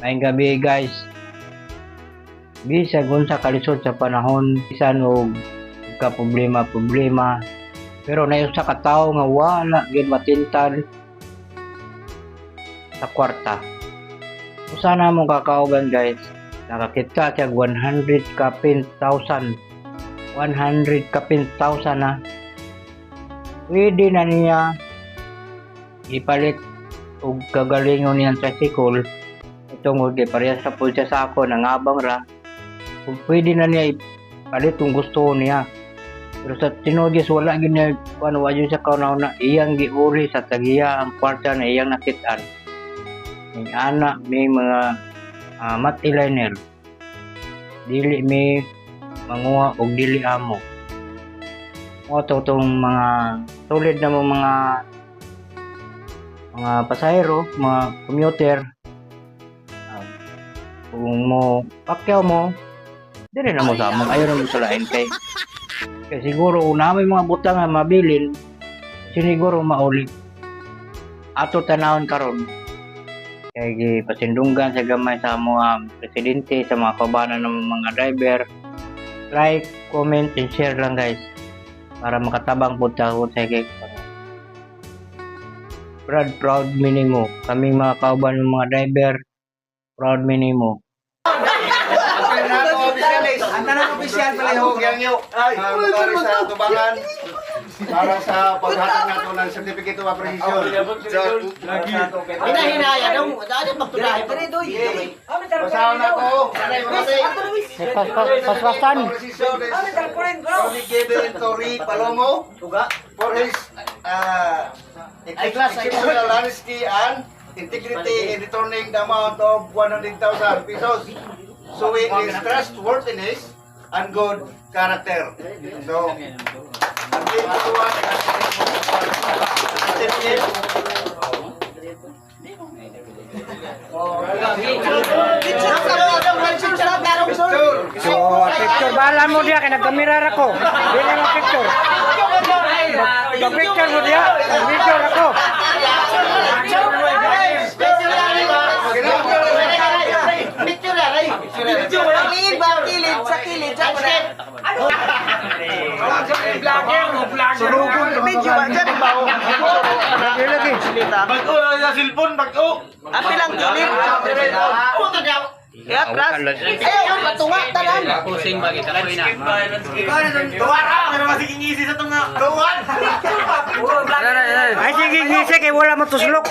Maayong gabi guys. Bisag unsa kalisod sa panahon bisan og ka problema problema pero na sa ka tawo nga wala gid matintal sa kwarta. Usa na mo kakauban guys. Nakakita siya 100 ka pin thousand. 100 ka pin thousand na. Pwede na niya ipalit og kagalingon niyang tricycle tungod kay parehas sa pulsa sa ako nangabang ra. Kung pwede na niya ipalit kung gusto niya. Pero sa tinugis wala gid niya ano sa kaunaw na iyang giuri sa tagiya ang kwarta na iyang nakitaan. May anak may mga uh, mat eyeliner dili may manguha og dili amo. Mo to tong mga tulid na mo mga mga pasahero, mga commuter, ah, kung mo pakyaw mo, dire na mo sa among ayaw mo sulain kay. Kay siguro una may mga butang nga mabilin siniguro mauli. Ato tanawon karon. Kay pasindunggan sa gamay sa mga presidente sa mga kabanan ng mga driver. Like, comment, and share lang guys. Para makatabang po tayo sa kay Brad, proud minimo. Kaming mga kauban ng mga driver, proud minimo. Ang tanong opisyal pala yung Yang nyo, uh, mukari sa tubangan para sa paghatag nato ng Certificate of Appreciation. Hinahinaya daw. Dali magtulahin pa rin doy. Basahan na ko. Paspasan. Tony Gabriel Tori Palomo for his uh, exceptional honesty and integrity in returning the amount of 100,000 pesos. Showing his trustworthiness and good character. So, ang ginagawa So, picture, bahala mo diya, kaya nagkamirar ako. Dili mo picture. Pag-picture mo diya, video ako. Na rin. Kilid ba? Kilid sa kilid. Sa kilid. Surugon Video ba? Diyan ba? Lagi, lagi. Bago sa cellphone, bago. Api lang kilid. Kaya atras. Ayaw, patunga. Tanan. Pusing bagi ka na. Tuwan ka! Pero masiging ngisi sa tunga. Tuwan! Ay, sige, ngisi, kay wala mo tuslok.